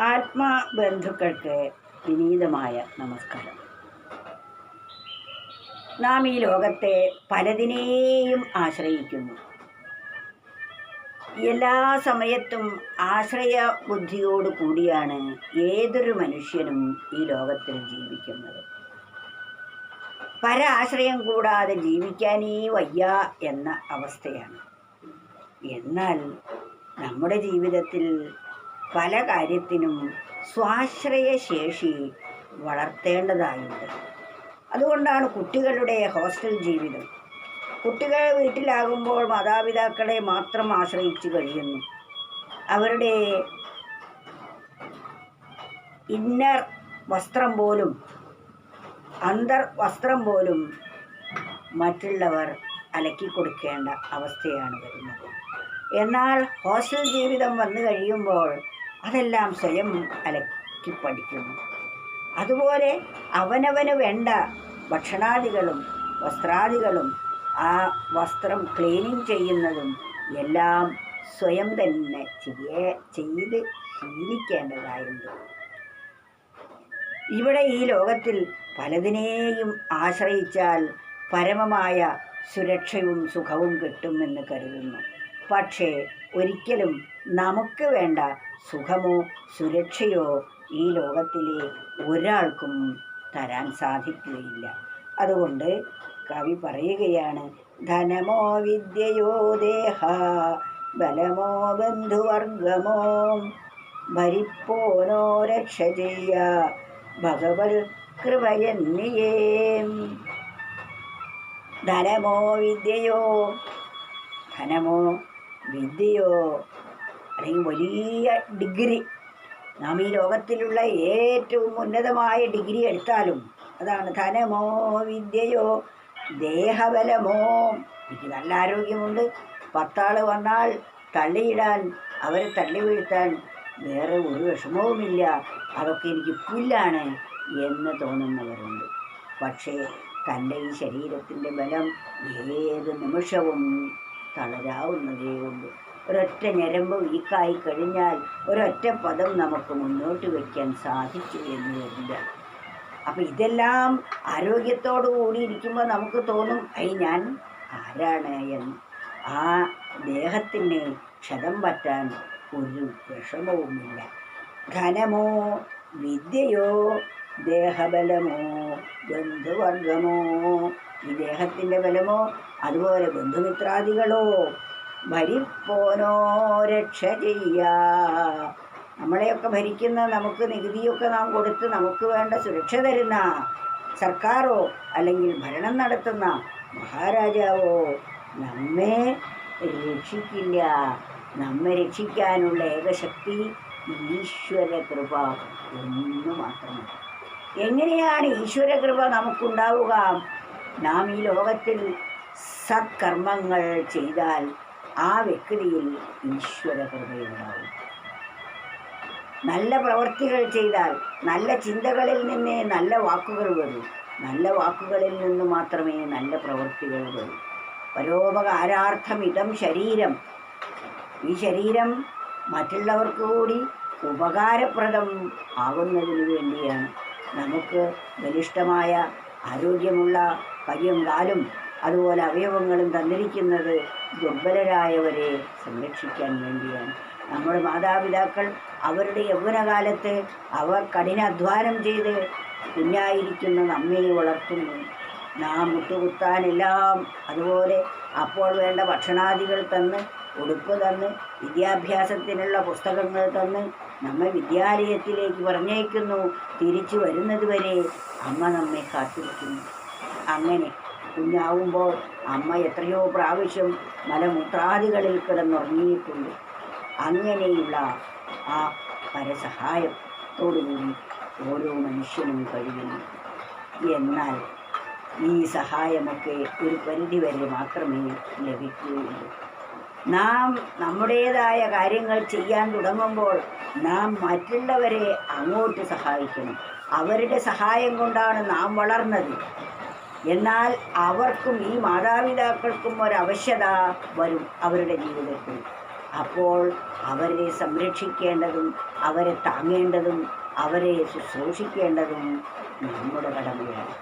ആത്മബന്ധുക്കൾക്ക് വിനീതമായ നമസ്കാരം. നാം ഈ ലോകത്തെ പലതിനെയും ആശ്രയിക്കുന്നു. എല്ലാ സമയത്തും ആശ്രയ ബുദ്ധിയോട് കൂടിയാണ് ഏതൊരു മനുഷ്യനും ഈ ലോകത്തിൽ ജീവിക്കുന്നത്. പരാശ്രയം കൂടാതെ ജീവിക്കാനേ വയ്യ എന്ന അവസ്ഥയാണ്. എന്നാൽ നമ്മുടെ ജീവിതത്തിൽ പല കാര്യത്തിനും സ്വാശ്രയശേഷി വളർത്തേണ്ടതായുണ്ട്. അതുകൊണ്ടാണ് കുട്ടികളുടെ ഹോസ്റ്റൽ ജീവിതം. കുട്ടികൾ വീട്ടിലാകുമ്പോൾ മാതാപിതാക്കളെ മാത്രം ആശ്രയിച്ച് കഴിയുന്നു. അവരുടെ ഇന്നർ വസ്ത്രം പോലും അന്തർ വസ്ത്രം പോലും മറ്റുള്ളവർ അലക്കി കൊടുക്കേണ്ട അവസ്ഥയാണ് വരുന്നത്. എന്നാൽ ഹോസ്റ്റൽ ജീവിതം വന്നു കഴിയുമ്പോൾ അതെല്ലാം സ്വയം അലക്കി പഠിക്കുന്നു. അതുപോലെ അവനവന് വേണ്ട ഭക്ഷണാദികളും വസ്ത്രാദികളും ആ വസ്ത്രം ക്ലീനിങ് ചെയ്യുന്നതും എല്ലാം സ്വയം തന്നെ ചെയ്യേ ചെയ്ത് ശീലിക്കേണ്ടതായുണ്ട്. ഇവിടെ ഈ ലോകത്തിൽ പലതിനെയും ആശ്രയിച്ചാൽ പരമമായ സുരക്ഷയും സുഖവും കിട്ടുമെന്ന് കരുതുന്നു. പക്ഷേ ഒരിക്കലും നമുക്ക് വേണ്ട സുഖമോ സുരക്ഷയോ ഈ ലോകത്തിലെ ഒരാൾക്കും തരാൻ സാധിക്കുകയില്ല. അതുകൊണ്ട് കവി പറയുകയാണ് ധനമോ വിദ്യയോ ദേഹ ബലമോ ബന്ധുവർഗമോ ഭരിപ്പോനോ രക്ഷ ചെയ്യ ഭഗവത് കൃപയന്നിയേ ധനമോ വിദ്യയോ ധനമോ വിദ്യയോ അല്ലെങ്കിൽ വലിയ ഡിഗ്രി. നാം ഈ ലോകത്തിലുള്ള ഏറ്റവും ഉന്നതമായ ഡിഗ്രി എടുത്താലും അതാണ് ധനമോ വിദ്യയോ ദേഹബലമോ. എനിക്ക് നല്ല ആരോഗ്യമുണ്ട്. പത്താൾ വന്നാൽ തള്ളിയിടാൻ അവരെ തള്ളി വീഴ്ത്താൻ വേറെ ഒരു വിഷമവുമില്ല. അതൊക്കെ എനിക്ക് പുല്ലാണ് എന്ന് തോന്നുന്നവരുണ്ട്. പക്ഷേ തന്റെ ഈ ശരീരത്തിന്റെ ബലം ഏത് നിമിഷവും തളരാവുന്നതേ ഉള്ളൂ ഒരൊറ്റ ഞരമ്പ് വീക്കായി കഴിഞ്ഞാൽ ഒരൊറ്റ പദം നമുക്ക് മുന്നോട്ട് വയ്ക്കാൻ സാധിച്ചു എന്ന് വരില്ല അപ്പം ഇതെല്ലാം ആരോഗ്യത്തോടു കൂടി ഇരിക്കുമ്പോൾ നമുക്ക് തോന്നും ഐ ഞാൻ ആരാണ് എന്ന്. ആ ദേഹത്തിന് ക്ഷതം പറ്റാൻ ഒരു വിഷമവുമില്ല. ധനമോ വിദ്യയോ ദേഹബലമോ ബന്ധുവർഗമോ ഈ ദേഹത്തിന്റെ ബലമോ അതുപോലെ ബന്ധുമിത്രാദികളോ ഭരിപ്പോനോ രക്ഷ ചെയ്യാ. നമ്മളെയൊക്കെ ഭരിക്കുന്ന നമുക്ക് നികുതിയൊക്കെ നാം കൊടുത്ത് നമുക്ക് വേണ്ട സുരക്ഷ തരുന്ന സർക്കാരോ അല്ലെങ്കിൽ ഭരണം നടത്തുന്ന മഹാരാജാവോ നമ്മെ രക്ഷിക്കില്ല. നമ്മെ രക്ഷിക്കാനുള്ള ഏകശക്തി ഈശ്വര കൃപ ഒന്ന് മാത്രമാണ് എങ്ങനെയാണ് ഈശ്വര കൃപ നമുക്കുണ്ടാവുക? നാം ഈ ലോകത്തിൽ സത്കർമ്മങ്ങൾ ചെയ്താൽ ആ വ്യക്തിയിൽ ഈശ്വര കൃപയുണ്ടാവും നല്ല പ്രവർത്തികൾ ചെയ്താൽ നല്ല ചിന്തകളിൽ നിന്നേ നല്ല വാക്കുകൾ വരൂ. നല്ല വാക്കുകളിൽ നിന്ന് മാത്രമേ നല്ല പ്രവൃത്തികൾ വരൂ. പരോപകാരാർത്ഥം ഇതം ശരീരം. ഈ ശരീരം മറ്റുള്ളവർക്ക് കൂടി ഉപകാരപ്രദം ആകുന്നതിന് വേണ്ടിയാണ്. നമുക്ക് ബലിഷ്ഠമായ ആരോഗ്യമുള്ള കയ്യും കാലും അതുപോലെ അവയവങ്ങളും തന്നിരിക്കുന്നത് ദുർബലരായവരെ സംരക്ഷിക്കാൻ വേണ്ടിയാണ്. നമ്മുടെ മാതാപിതാക്കൾ അവരുടെ യൗവനകാലത്ത് അവർ കഠിനാധ്വാനം ചെയ്ത് കുഞ്ഞായിരിക്കുന്ന നമ്മെ വളർത്തുന്നു. നാം മുട്ടുകുത്താനെല്ലാം അതുപോലെ അപ്പോൾ വേണ്ട ഭക്ഷണാദികൾ തന്ന് ഉടുപ്പ് തന്ന് വിദ്യാഭ്യാസത്തിനുള്ള പുസ്തകങ്ങൾ തന്ന് നമ്മെ വിദ്യാലയത്തിലേക്ക് പറഞ്ഞേക്കുന്നു തിരിച്ചു വരുന്നത് വരെ അമ്മ നമ്മെ കാത്തിരിക്കുന്നു. അങ്ങനെ കുഞ്ഞാവുമ്പോൾ അമ്മ എത്രയോ പ്രാവശ്യം മലമുത്രാദികളിൽ കിടന്നുറങ്ങിയിട്ടുണ്ട്. അങ്ങനെയുള്ള ആ പരസഹായത്തോടുകൂടി ഓരോ മനുഷ്യനും കഴിയുന്നു. എന്നാൽ ഈ സഹായമൊക്കെ ഒരു പരിധിവരെ മാത്രമേ ലഭിക്കുകയുള്ളൂ. നാം നമ്മുടേതായ കാര്യങ്ങൾ ചെയ്യാൻ തുടങ്ങുമ്പോൾ നാം മറ്റുള്ളവരെ അങ്ങോട്ട് സഹായിക്കണം. അവരുടെ സഹായം കൊണ്ടാണ് നാം വളർന്നത്. എന്നാൽ അവർക്കും ഈ മാതാപിതാക്കൾക്കും ഒരവശ്യത വരും അവരുടെ ജീവിതത്തിൽ. അപ്പോൾ അവരെ സംരക്ഷിക്കേണ്ടതും അവരെ താങ്ങേണ്ടതും അവരെ ശുശ്രൂഷിക്കേണ്ടതും നമ്മുടെ കടമയാണ്.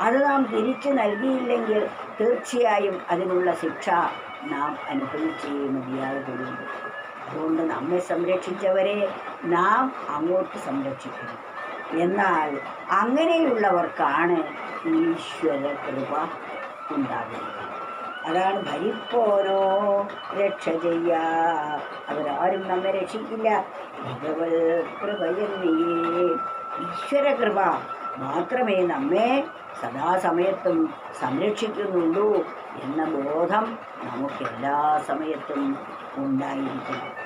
അത് നാം തിരിച്ചു നൽകിയില്ലെങ്കിൽ തീർച്ചയായും അതിനുള്ള ശിക്ഷ നാം അനുഭവിച്ചേ മതിയാകുകയുള്ളൂ അതുകൊണ്ട് നമ്മെ സംരക്ഷിച്ചവരെ നാം അങ്ങോട്ട് സംരക്ഷിക്കണം. എന്നാൽ അങ്ങനെയുള്ളവർക്കാണ് ഈശ്വര കൃപ ഉണ്ടാകുന്നത്. അതാണ് ഭരിപ്പോരോ രക്ഷ ചെയ്യാ. അവരാരും നമ്മെ രക്ഷിക്കില്ല. ഭഗവത് കൃപയെന്നേ ഈശ്വര കൃപ മാത്രമേ നമ്മെ സദാസമയത്തും സംരക്ഷിക്കുന്നുള്ളൂ എന്ന ബോധം നമുക്കെല്ലാ സമയത്തും ഉണ്ടായിരിക്കണം.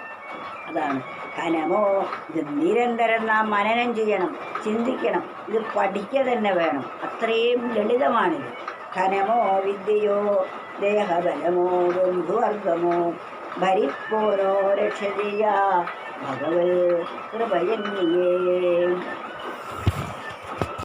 അതാണ്. കനമോ ഇത് നിരന്തരം നാം മനനം ചെയ്യണം ചിന്തിക്കണം ഇത് പഠിക്കുക തന്നെ വേണം. അത്രയും ലളിതമാണിത്. കനമോ വിദ്യയോ ദേഹബലമോ ബന്ധുവർഗമോ ഭരിപ്പോരോ രക്ഷ ചെയ്യാ. ഭഗവത് കൃപയന്നിയേ